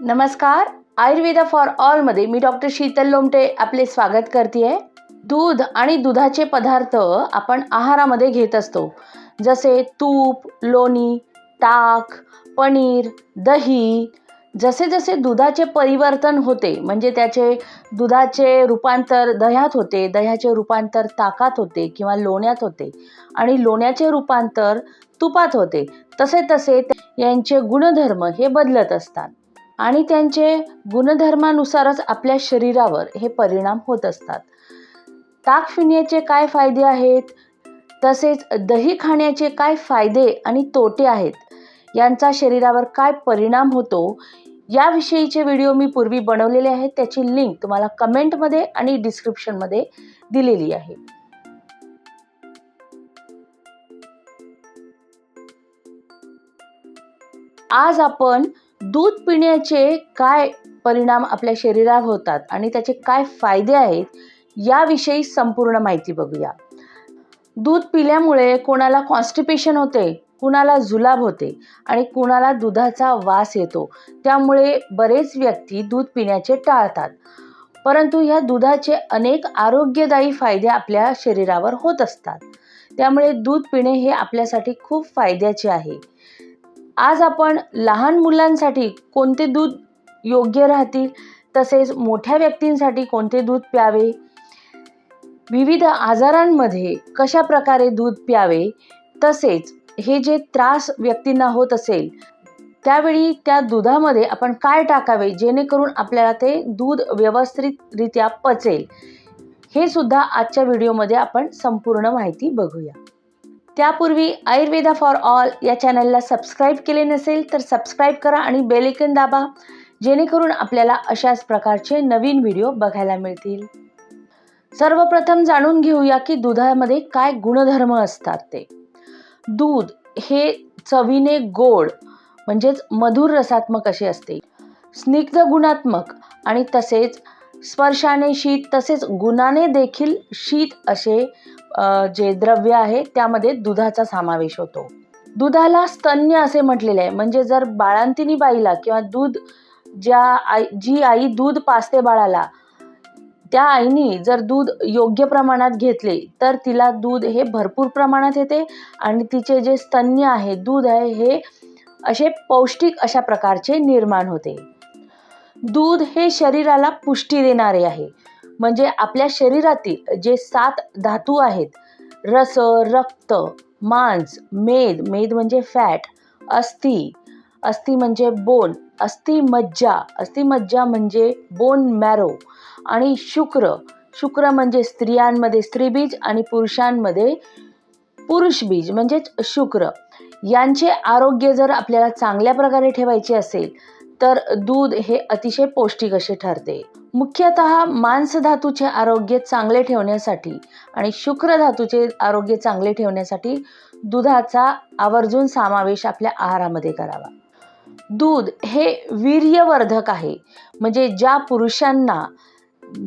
नमस्कार. आयुर्वेदा फॉर ऑलमध्ये मी डॉक्टर शीतल लोमटे आपले स्वागत करते दूध आणि दुधाचे पदार्थ आपण आहारामध्ये घेत असतो. जसे तूप लोणी ताक पनीर दही जसे जसे दुधाचे परिवर्तन होते म्हणजे त्याचे दुधाचे रूपांतर दह्यात होते दह्याचे रूपांतर ताकात होते किंवा लोण्यात होते आणि लोण्याचे रूपांतर तुपात होते. तसे तसे यांचे गुणधर्म हे बदलत असतात. आणि त्यांचे गुणधर्मानुसारच आपल्या शरीरावर हे परिणाम होत असतात. ताक पिण्याचे काय फायदे आहेत? तसेच दही खाण्याचे काय फायदे आणि तोटे आहेत? यांचा शरीरावर काय परिणाम होतो? याविषयीचे व्हिडिओ मी पूर्वी बनवलेले आहेत. त्याची लिंक तुम्हाला कमेंटमध्ये आणि डिस्क्रिप्शनमध्ये दिलेली आहे. आज आपण दूध पिण्याचे काय परिणाम आपल्या शरीरावर होतात आणि त्याचे काय फायदे आहेत याविषयी संपूर्ण माहिती बघूया. दूध पिल्यामुळे कोणाला कॉन्स्टिपेशन होते कुणाला जुलाब होते आणि कुणाला दुधाचा वास येतो त्यामुळे बरेच व्यक्ती दूध पिण्याचे टाळतात. परंतु ह्या दुधाचे अनेक आरोग्यदायी फायदे आपल्या शरीरावर होत असतात. त्यामुळे दूध पिणे हे आपल्यासाठी खूप फायद्याचे आहे. आज आपण लहान मुलांसाठी कोणते दूध योग्य राहतील तसेच मोठ्या व्यक्तींसाठी कोणते दूध प्यावे? विविध आजारांमध्ये कशा प्रकारे दूध प्यावे? तसेच हे जे त्रास व्यक्तींना होत असेल त्यावेळी त्या दुधामध्ये आपण काय टाकावे जेणेकरून आपल्याला ते दूध व्यवस्थितरित्या पचेल? हे सुद्धा आजच्या व्हिडिओमध्ये आपण संपूर्ण माहिती बघूया. त्यापूर्वी आयुर्वेदा फॉर ऑल या चॅनलला सबस्क्राईब केले नसेल तर सबस्क्राईब करा आणि बेलेकन दाबा जेणेकरून आपल्याला अशाच प्रकारचे नवीन व्हिडिओ बघायला मिळतील. सर्वप्रथम जाणून घेऊया की दुधामध्ये काय गुणधर्म असतात ते. दूध हे चवीने गोड म्हणजेच मधुर रसात्मक असे असते. स्निग्ध गुणात्मक आणि तसेच स्पर्शाने शीत तसेच गुणाने देखील शीत असे जे द्रव्य आहे त्यामध्ये दुधाचा समावेश होतो. दुधाला स्तन्य असे म्हटलेले आहे. म्हणजे जर बाळांतिनी बाईला किंवा दूध ज्या आई जी आई दूध पाजते बाळाला त्या आईनी जर दूध योग्य प्रमाणात घेतले तर तिला दूध हे भरपूर प्रमाणात येते आणि तिचे जे स्तन्य आहे दूध आहे हे असे पौष्टिक अशा प्रकारचे निर्माण होते. दूध हे शरीराला पुष्टी देणारे आहे. म्हणजे आपल्या शरीरातील जे सात धातू आहेत रस रक्त मांस मेद मेद म्हणजे फॅट अस्थि अस्थि म्हणजे बोन अस्थि मज्जा अस्थि मज्जा म्हणजे बोन मॅरो आणि शुक्र. शुक्र म्हणजे स्त्रियांमध्ये स्त्रीबीज आणि पुरुषांमध्ये पुरुषबीज म्हणजेच शुक्र. यांचे आरोग्य जर आपल्याला चांगल्या प्रकारे ठेवायचे असेल तर दूध हे अतिशय पौष्टिक असे ठरते. मुख्यतः मांसधातूचे आरोग्य चांगले ठेवण्यासाठी आणि शुक्र धातूचे आरोग्य चांगले ठेवण्यासाठी दुधाचा आवर्जून समावेश आपल्या आहारामध्ये करावा. दूध हे वीर्यवर्धक आहे. म्हणजे ज्या पुरुषांना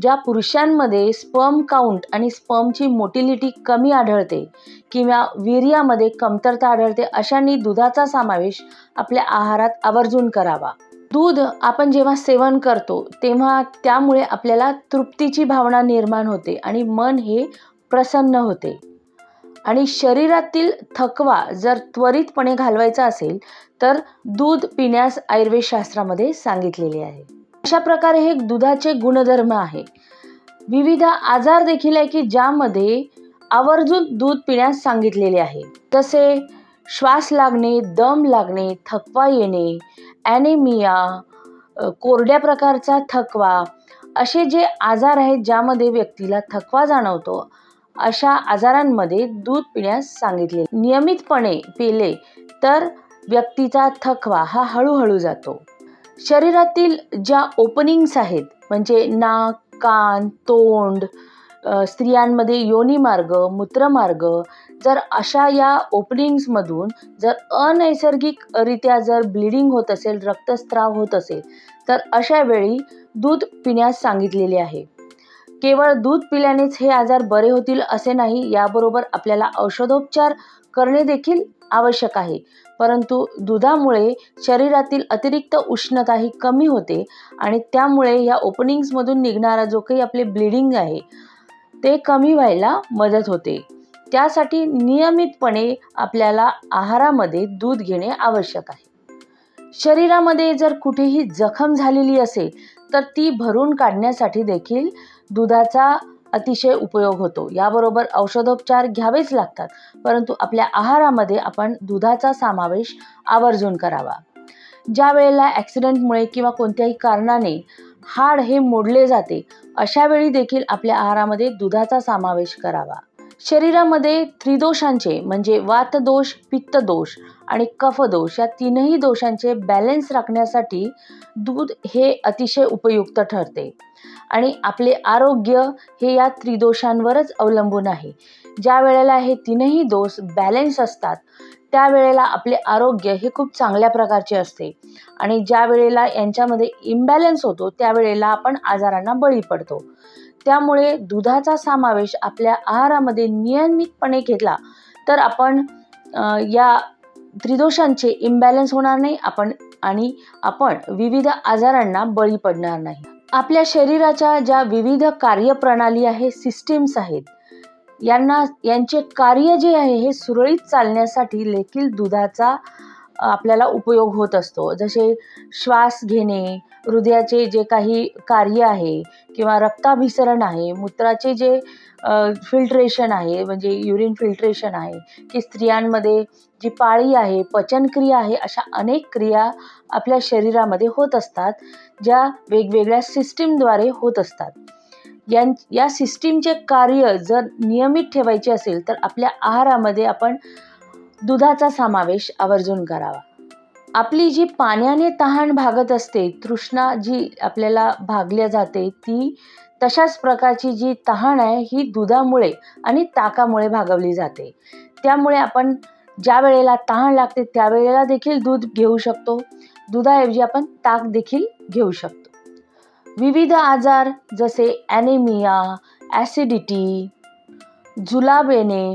ज्या पुरुषांमध्ये स्पर्म काउंट आणि स्पर्मची मोटिलिटी कमी आढळते किंवा वीर्यामध्ये कमतरता आढळते अशांनी दुधाचा समावेश आपल्या आहारात आवर्जून करावा. दूध आपण जेव्हा सेवन करतो तेव्हा त्यामुळे आपल्याला तृप्तीची भावना निर्माण होते आणि मन हे प्रसन्न होते. आणि शरीरातील थकवा जर त्वरितपणे घालवायचा असेल तर दूध पिण्यास आयुर्वेदशास्त्रामध्ये सांगितलेले आहे. अशा प्रकारे हे दुधाचे गुणधर्म आहे. विविध आजार देखील आहे की ज्यामध्ये आवर्जून दूध पिण्यास सांगितलेले आहे. तसे श्वास लागणे दम लागणे थकवा येणे ॲनेमिया कोरड्या प्रकारचा थकवा असे जे आजार आहेत ज्यामध्ये व्यक्तीला थकवा जाणवतो अशा आजारांमध्ये दूध पिण्यास सांगितले. नियमितपणे पिले तर व्यक्तीचा थकवा हा हळूहळू जातो. शरीरातील ज्या ओपनिंग्स आहेत म्हणजे नाक कान तोंड स्त्रियांमध्ये योनीमार्ग मूत्रमार्ग जर अशा या ओपनिंग्समधून जर अनैसर्गिकरित्या जर ब्लिडिंग होत असेल रक्तस्त्राव होत असेल तर अशा वेळी दूध पिण्यास सांगितलेले आहे. केवळ दूध पिल्यानेच हे आजार बरे होतील असे नाही याबरोबर आपल्याला औषधोपचार करणे देखील आवश्यक आहे. परंतु दुधामुळे शरीरातील अतिरिक्त उष्णता ही कमी होते आणि त्यामुळे या ओपनिंग्समधून निघणारा जो काही आपले ब्लिडिंग आहे ते कमी व्हायला मदत होते. त्यासाठी नियमितपणे आपल्याला आहारामध्ये दूध घेणे आवश्यक आहे. शरीरामध्ये जर कुठेही जखम झालेली असेल तर ती भरून काढण्यासाठी देखील दुधाचा अतिशय उपयोग होतो. याबरोबर औषधोपचार घ्यावेच लागतात परंतु आपल्या आहारामध्ये आपण दुधाचा समावेश आवर्जून करावा. ज्या वेळेला ॲक्सिडेंटमुळे किंवा कोणत्याही कारणाने हाड हे मोडले जाते. अशा वेळी देखील आपल्या आहारामध्ये दुधाचा समावेश करावा. शरीरामध्ये त्रिदोषांचे म्हणजे वातदोष पित्तदोष आणि कफदोष या तीनही दोषांचे बॅलन्स राखण्यासाठी दूध हे अतिशय उपयुक्त ठरते. आणि आपले आरोग्य हे या त्रिदोषांवरच अवलंबून आहे. ज्या वेळेला हे तीनही दोष बॅलेन्स असतात त्यावेळेला आपले आरोग्य हे खूप चांगल्या प्रकारचे असते. आणि ज्या वेळेला यांच्यामध्ये इम्बॅलन्स होतो त्यावेळेला आपण आजारांना बळी पडतो. त्यामुळे दुधाचा समावेश आपल्या आहारामध्ये नियमितपणे घेतला तर आपण या त्रिदोषांचे इम्बॅलन्स होणार नाही आपण आणि आपण विविध आजारांना बळी पडणार नाही. आपल्या शरीराच्या ज्या विविध कार्यप्रणाली आहे सिस्टीम्स आहेत यांना यांचे कार्य जे आहे हे सुरळीत चालण्यासाठी देखील दुधाचा आपल्याला उपयोग होत असतो. जसे श्वास घेणे हृदयाचे जे काही कार्य आहे किंवा रक्ताभिसरण आहे मूत्राचे जे फिल्ट्रेशन आहे म्हणजे युरिन फिल्ट्रेशन आहे की स्त्रियांमध्ये जी पाळी आहे पचनक्रिया आहे अशा अनेक क्रिया आपल्या शरीरामध्ये होत असतात ज्या वेगवेगळ्या सिस्टीमद्वारे होत असतात. यां या सिस्टीमचे कार्य जर नियमित ठेवायचे असेल तर आपल्या आहारामध्ये आपण दुधाचा समावेश आवर्जून करावा. आपली जी पाण्याने तहान भागत असते तृष्णा जी आपल्याला भागल्या जाते ती तशाच प्रकारची जी तहान आहे ही दुधामुळे आणि ताकामुळे भागवली जाते. त्यामुळे आपण ज्या वेळेला तहान लागते त्यावेळेला देखील दूध घेऊ शकतो. दुधाऐवजी आपण ताक देखील घेऊ शकतो. विविध आजार जसे ॲनेमिया ॲसिडिटी जुलाब येणे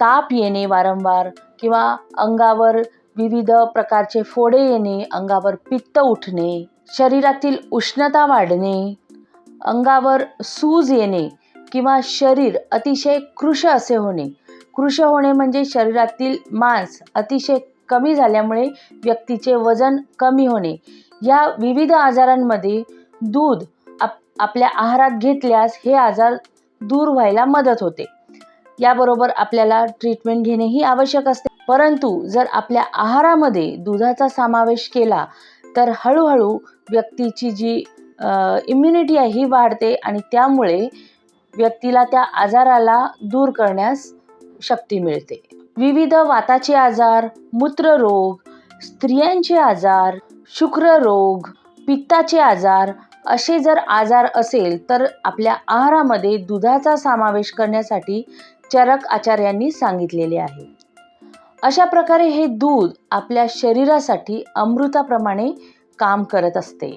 ताप येणे वारंवार किंवा अंगावर विविध प्रकारचे फोडे येणे अंगावर पित्त उठणे शरीरातील उष्णता वाढणे अंगावर सूज येणे किंवा शरीर अतिशय कृश असे होणे. कृश होणे म्हणजे शरीरातील मांस अतिशय कमी झाल्यामुळे व्यक्तीचे वजन कमी होणे. या विविध आजारांमध्ये दूध आप आपल्या आहारात घेतल्यास हे आजार दूर व्हायला मदत होते. याबरोबर आपल्याला ट्रीटमेंट घेणेही आवश्यक असते. परंतु जर आपल्या आहारामध्ये दुधाचा समावेश केला तर हळूहळू व्यक्तीची जी इम्युनिटी आहे ही वाढते आणि त्यामुळे व्यक्तीला त्या आजाराला दूर करण्यास शक्ती मिळते. विविध वाताचे आजार मूत्ररोग स्त्रियांचे आजार शुक्ररोग पित्ताचे आजार असे जर आजार असेल तर आपल्या आहारामध्ये दुधाचा समावेश करण्यासाठी चरक आचार्यांनी सांगितलेले आहे. अशा प्रकारे हे दूध आपल्या शरीरासाठी अमृताप्रमाणे काम करत असते.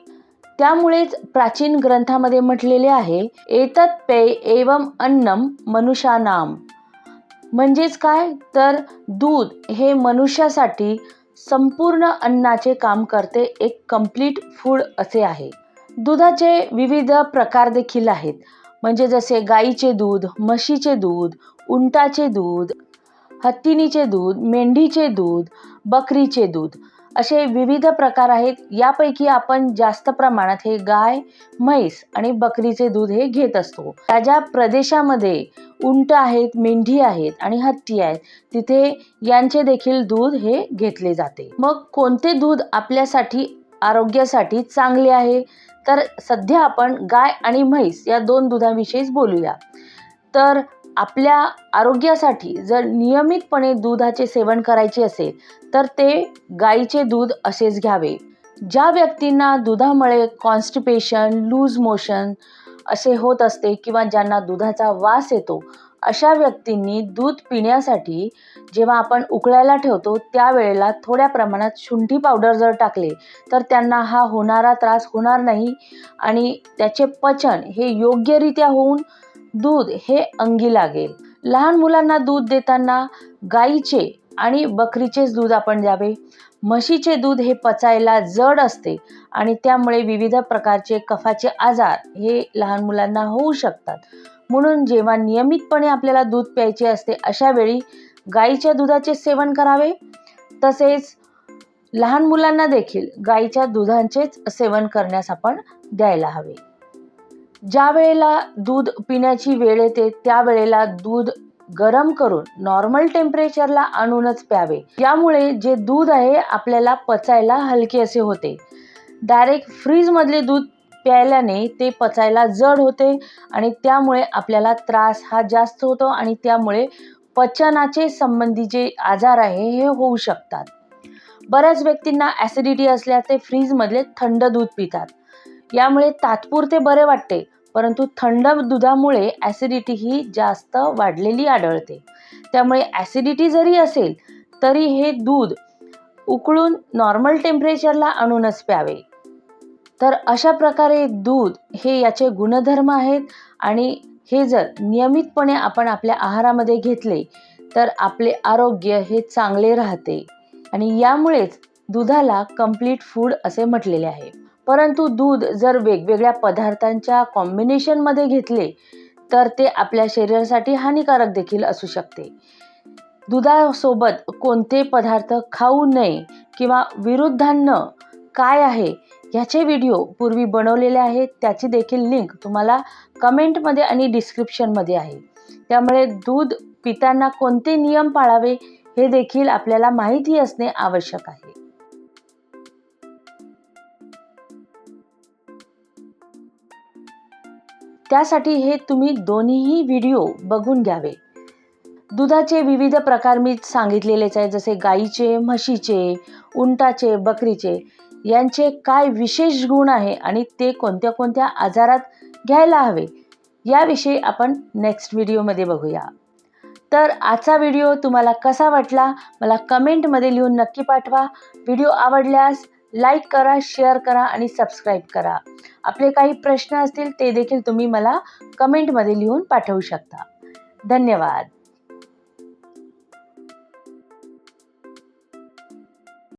त्यामुळेच प्राचीन ग्रंथामध्ये म्हटलेले आहे एतत पे एवम अन्नम मनुष्यानाम म्हणजेच काय? तर दूध हे मनुष्यासाठी संपूर्ण अन्नाचे काम करते एक कंप्लीट फूड असे आहे. दुधाचे विविध प्रकार देखील आहेत. म्हणजे जसे गाईचे दूध म्हशीचे दूध उंटाचे दूध हत्तीनीचे दूध मेंढीचे दूध बकरीचे दूध असे विविध प्रकार आहेत. यापैकी आपण जास्त प्रमाणात हे गाय म्हैस आणि बकरीचे दूध हे घेत असतो. त्या ज्या प्रदेशामध्ये उंट आहेत मेंढी आहेत आणि हत्ती आहेत तिथे यांचे देखील दूध हे घेतले जाते. मग कोणते दूध आपल्यासाठी आरोग्यासाठी चांगले आहे? तर सध्या आपण गाय आणि म्हैस या दोन दुधाविषयीच बोलूया. तर आपल्या आरोग्यासाठी जर नियमितपणे दुधाचे सेवन करायचे असेल तर ते गाईचे दूध असेच घ्यावे. ज्या व्यक्तींना दुधामुळे कॉन्स्टिपेशन लूज मोशन असे होत असते किंवा ज्यांना दुधाचा वास येतो अशा व्यक्तींनी दूध पिण्यासाठी जेव्हा आपण उकळायला ठेवतो त्यावेळेला थोड्या प्रमाणात शुंठी पावडर जर टाकले तर त्यांना हा होणारा त्रास होणार नाही आणि त्याचे पचन हे योग्यरित्या होऊन दूध हे अंगी लागेल. लहान मुलांना दूध देताना गाईचे आणि बकरीचेच दूध आपण द्यावे. म्हशीचे दूध हे पचायला जड असते आणि त्यामुळे विविध प्रकारचे कफाचे आजार हे लहान मुलांना होऊ शकतात. म्हणून जेव्हा नियमितपणे आपल्याला दूध प्यायचे असते अशा वेळी गाईच्या दुधाचे सेवन करावे. तसेच लहान मुलांना देखील गाईच्या दुधांचेच सेवन करण्यास आपण द्यायला हवे. ज्या वेळेला दूध पिण्याची वेळ येते त्यावेळेला दूध गरम करून नॉर्मल टेम्परेचरला आणूनच प्यावे. यामुळे जे दूध आहे आपल्याला पचायला हलके असे होते. डायरेक्ट फ्रीजमधले दूध प्यायल्याने ते पचायला जड होते आणि त्यामुळे आपल्याला त्रास हा जास्त होतो आणि त्यामुळे पचनाचे संबंधी जे आजार आहे हे होऊ शकतात. बऱ्याच व्यक्तींना ॲसिडिटी असल्याचे फ्रीजमधले थंड दूध पितात. यामुळे तात्पुरते बरे वाटते परंतु थंड दुधामुळे ॲसिडिटी ही जास्त वाढलेली आढळते. त्यामुळे ॲसिडिटी जरी असेल तरी हे दूध उकळून नॉर्मल टेम्परेचरला आणूनच प्यावे. तर अशा प्रकारे दूध हे याचे गुणधर्म आहेत आणि हे जर नियमितपणे आपण आपल्या आहारामध्ये घेतले तर आपले आरोग्य हे चांगले राहते. आणि यामुळेच दुधाला कंप्लीट फूड असे म्हटलेले आहे. परंतु दूध जर वेगवेगळ्या पदार्थांच्या कॉम्बिनेशनमध्ये घेतले तर ते आपल्या शरीरासाठी हानिकारक देखील असू शकते. दुधासोबत कोणते पदार्थ खाऊ नये किंवा विरुद्धान्न काय आहे ह्याचे व्हिडिओ पूर्वी बनवलेले आहेत त्याची देखील लिंक तुम्हाला कमेंटमध्ये आणि डिस्क्रिप्शनमध्ये आहे. त्यामुळे दूध पिताना कोणते नियम पाळावे हे देखील आपल्याला माहिती असणे आवश्यक आहे. त्यासाठी हे तुम्ही दोन्हीही व्हिडिओ बघून घ्यावे. दुधाचे विविध प्रकार मी सांगितलेलेच आहे जसे गाईचे म्हशीचे उंटाचे बकरीचे. यांचे काय विशेष गुण आहे आणि ते कोणत्या कोणत्या आजारात घ्यायला हवे याविषयी आपण नेक्स्ट व्हिडिओमध्ये बघूया. तर आजचा व्हिडिओ तुम्हाला कसा वाटला मला कमेंटमध्ये लिहून नक्की पाठवा. व्हिडिओ आवडल्यास लाईक करा शेअर करा आणि सबस्क्राईब करा. आपले काही प्रश्न असतील ते देखील तुम्ही मला कमेंटमध्ये लिहून पाठवू शकता. धन्यवाद.